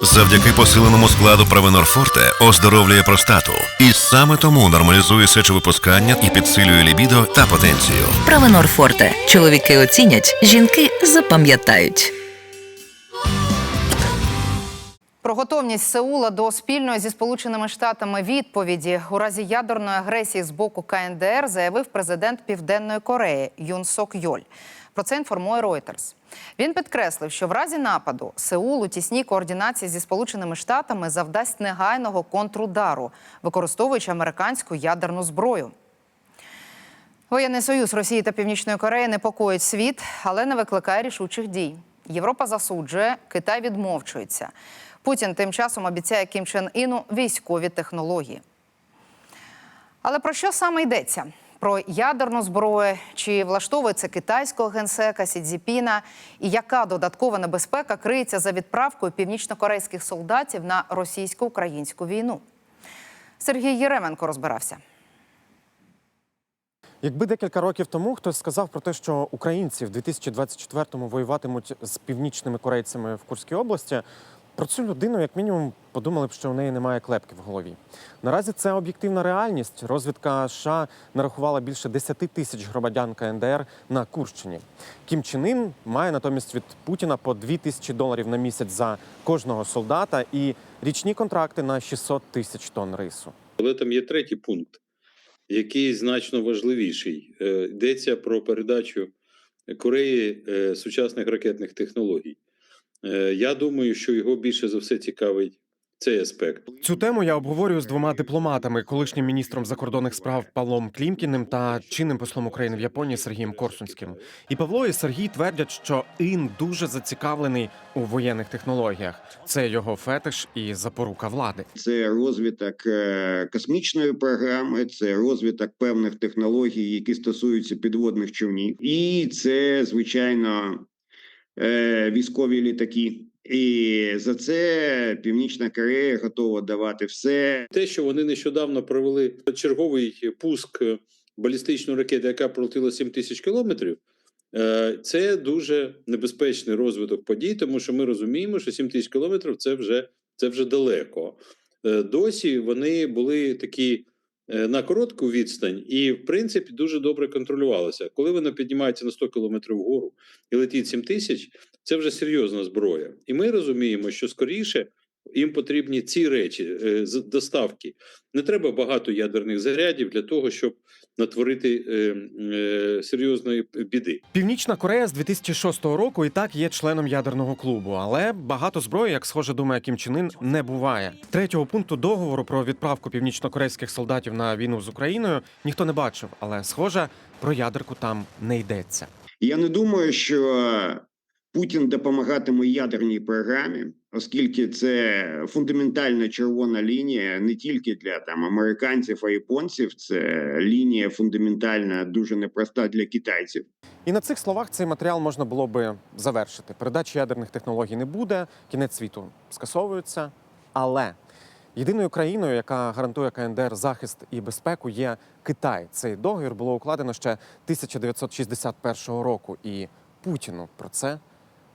Завдяки посиленому складу Провенор Форте оздоровлює простату. І саме тому нормалізує сечовипускання і підсилює лібідо та потенцію. Правенор Форте. Чоловіки оцінять, жінки запам'ятають. Про готовність Сеула до спільної зі Сполученими Штатами відповіді у разі ядерної агресії з боку КНДР заявив президент Південної Кореї Юн Сок Йоль. Про це інформує Reuters. Він підкреслив, що в разі нападу Сеул у тісній координації зі Сполученими Штатами завдасть негайного контрудару, використовуючи американську ядерну зброю. Воєнний союз Росії та Північної Кореї непокоїть світ, але не викликає рішучих дій. Європа засуджує, Китай відмовчується. Путін тим часом обіцяє Кім Чен Іну військові технології. Але про що саме йдеться? Про ядерну зброю, чи влаштовує це китайського генсека Сі Цзіпіна, і яка додаткова небезпека криється за відправкою північнокорейських солдатів на російсько-українську війну? Сергій Єременко розбирався. Якби декілька років тому хтось сказав про те, що українці в 2024-му воюватимуть з північними корейцями в Курській області, про цю людину, як мінімум, подумали б, що у неї немає клепки в голові. Наразі це об'єктивна реальність. Розвідка США нарахувала більше 10 тисяч громадян КНДР на Курщині. Кім Чен Ін має натомість від Путіна по 2 тисячі доларів на місяць за кожного солдата і річні контракти на 600 тисяч тонн рису. Але там є третій пункт, який значно важливіший. Е, Йдеться про передачу Кореї е, сучасних ракетних технологій. Е, Я думаю, що його більше за все цікавить цей аспект. Цю тему я обговорюю з двома дипломатами: колишнім міністром закордонних справ Павлом Клімкіним та чинним послом України в Японії Сергієм Корсунським. І Павло і Сергій твердять, що ін дуже зацікавлений у воєнних технологіях. Це його фетиш і запорука влади. Це розвиток е, космічної програми, це розвиток певних технологій, які стосуються підводних човнів, і це звичайно військові літаки. І за це Північна Корея готова давати все. Те, що вони нещодавно провели черговий пуск балістичної ракети, яка пролетіла 7 тисяч кілометрів. е, Це дуже небезпечний розвиток подій, тому що ми розуміємо, що 7 тисяч кілометрів це вже, це вже далеко. Е, Досі вони були такі е, на коротку відстань, і в принципі дуже добре контролювалася. Коли вона піднімається на 100 кілометрів вгору і летить 7 тисяч, це вже серйозна зброя. І ми розуміємо, що скоріше їм потрібні ці речі, е, з- доставки. Не треба багато ядерних зарядів для того, щоб натворити е, е, серйозної біди. Північна Корея з 2006 року і так є членом ядерного клубу, але багато зброї, як схоже, думає Кім Чен Ін, не буває. Третього пункту договору про відправку північнокорейських солдатів на війну з Україною ніхто не бачив, але схоже, про ядерку там не йдеться. Я не думаю, що Путін допомагатиме ядерній програмі, оскільки це фундаментальна червона лінія не тільки для там американців, а японців. Це лінія фундаментальна, дуже непроста для китайців. І на цих словах цей матеріал можна було би завершити. Передачі ядерних технологій не буде, кінець світу скасовується. Але єдиною країною, яка гарантує КНДР захист і безпеку, є Китай. Цей договір було укладено ще 1961 року, і Путіну про це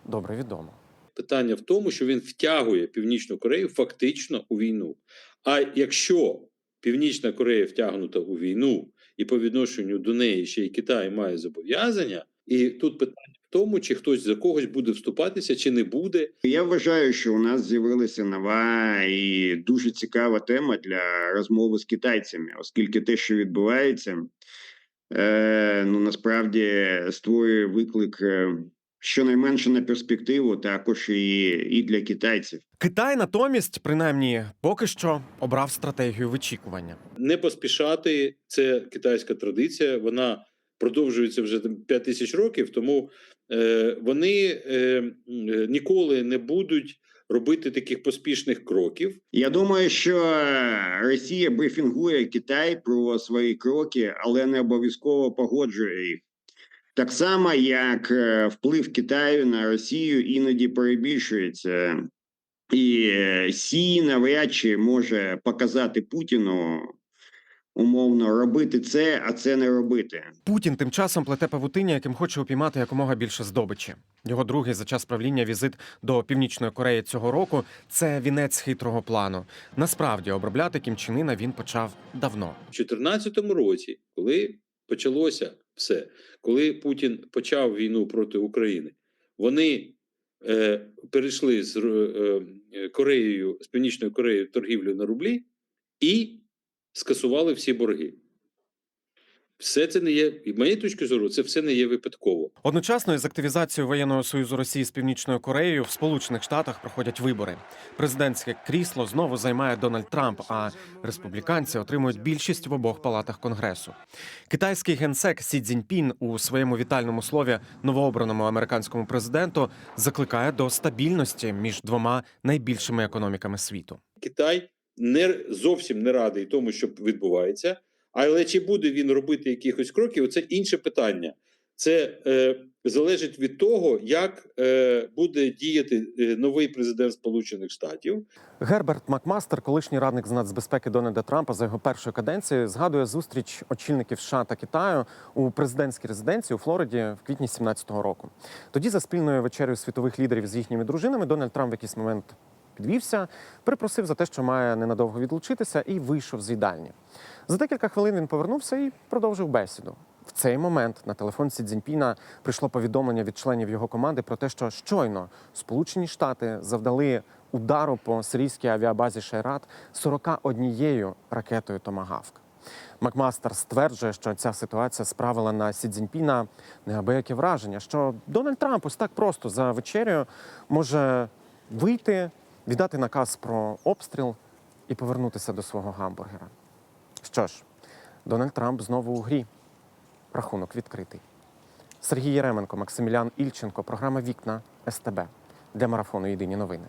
добре відомо. Питання в тому, що він втягує Північну Корею фактично у війну. А якщо Північна Корея втягнута у війну, і по відношенню до неї ще й Китай має зобов'язання, і тут питання в тому, чи хтось за когось буде вступатися, чи не буде. Я вважаю, що у нас з'явилася нова і дуже цікава тема для розмови з китайцями, оскільки те, що відбувається, е, ну насправді створює виклик е, щонайменше на перспективу, також і, і для китайців. Китай натомість, принаймні, поки що обрав стратегію вичікування. Не поспішати це китайська традиція. Вона продовжується вже 5 тисяч років, тому е, вони е, ніколи не будуть робити таких поспішних кроків. Я думаю, що Росія брифінгує Китай про свої кроки, але не обов'язково погоджує їх. Так само, як е, вплив Китаю на Росію іноді перебільшується, і е, Сі навряд чи може показати Путіну умовно робити це, а це не робити. Путін тим часом плете павутиння, яким хоче упіймати якомога більше здобичі. Його другий за час правління візит до Північної Кореї цього року це вінець хитрого плану. Насправді обробляти Кімчинина він почав давно. У 2014 році, коли почалося все, коли Путін почав війну проти України, вони е, перейшли з е, е, Кореєю, з Північною Кореєю торгівлю на рублі і скасували всі борги. Все це не є, і моєї точки зору, це все не є випадково. Одночасно із активізацією воєнного союзу Росії з Північною Кореєю в Сполучених Штатах проходять вибори. Президентське крісло знову займає Дональд Трамп, а республіканці отримують більшість в обох палатах конгресу. Китайський генсек Сі Цзіньпін у своєму вітальному слові новообраному американському президенту закликає до стабільності між двома найбільшими економіками світу. Китай не зовсім не радий тому, що відбувається. Але чи буде він робити якихось кроків? Це інше питання. Це е, залежить від того, як е, буде діяти е, новий президент Сполучених Штатів. Герберт Макмастер, колишній радник з нацбезпеки Дональда Трампа за його першої каденції, згадує зустріч очільників США та Китаю у президентській резиденції у Флориді в квітні 2017 року. Тоді за спільною вечерею світових лідерів з їхніми дружинами Дональд Трамп в якийсь момент підвівся, перепросив за те, що має ненадовго відлучитися, і вийшов з їдальні. За декілька хвилин він повернувся і продовжив бесіду. В цей момент на телефон Сі Цзіньпіна прийшло повідомлення від членів його команди про те, що щойно Сполучені Штати завдали удару по сирійській авіабазі Шайрат 41 ракетою Томагавк. Макмастер стверджує, що ця ситуація справила на Сі Цзіньпіна неабияке враження, що Дональд Трамп ось так просто за вечерею може вийти, віддати наказ про обстріл і повернутися до свого гамбургера. Що ж, Дональд Трамп знову у грі. Рахунок відкритий. Сергій Єременко, Максимілян Ільченко, програма Вікна СТБ для марафону Єдині новини.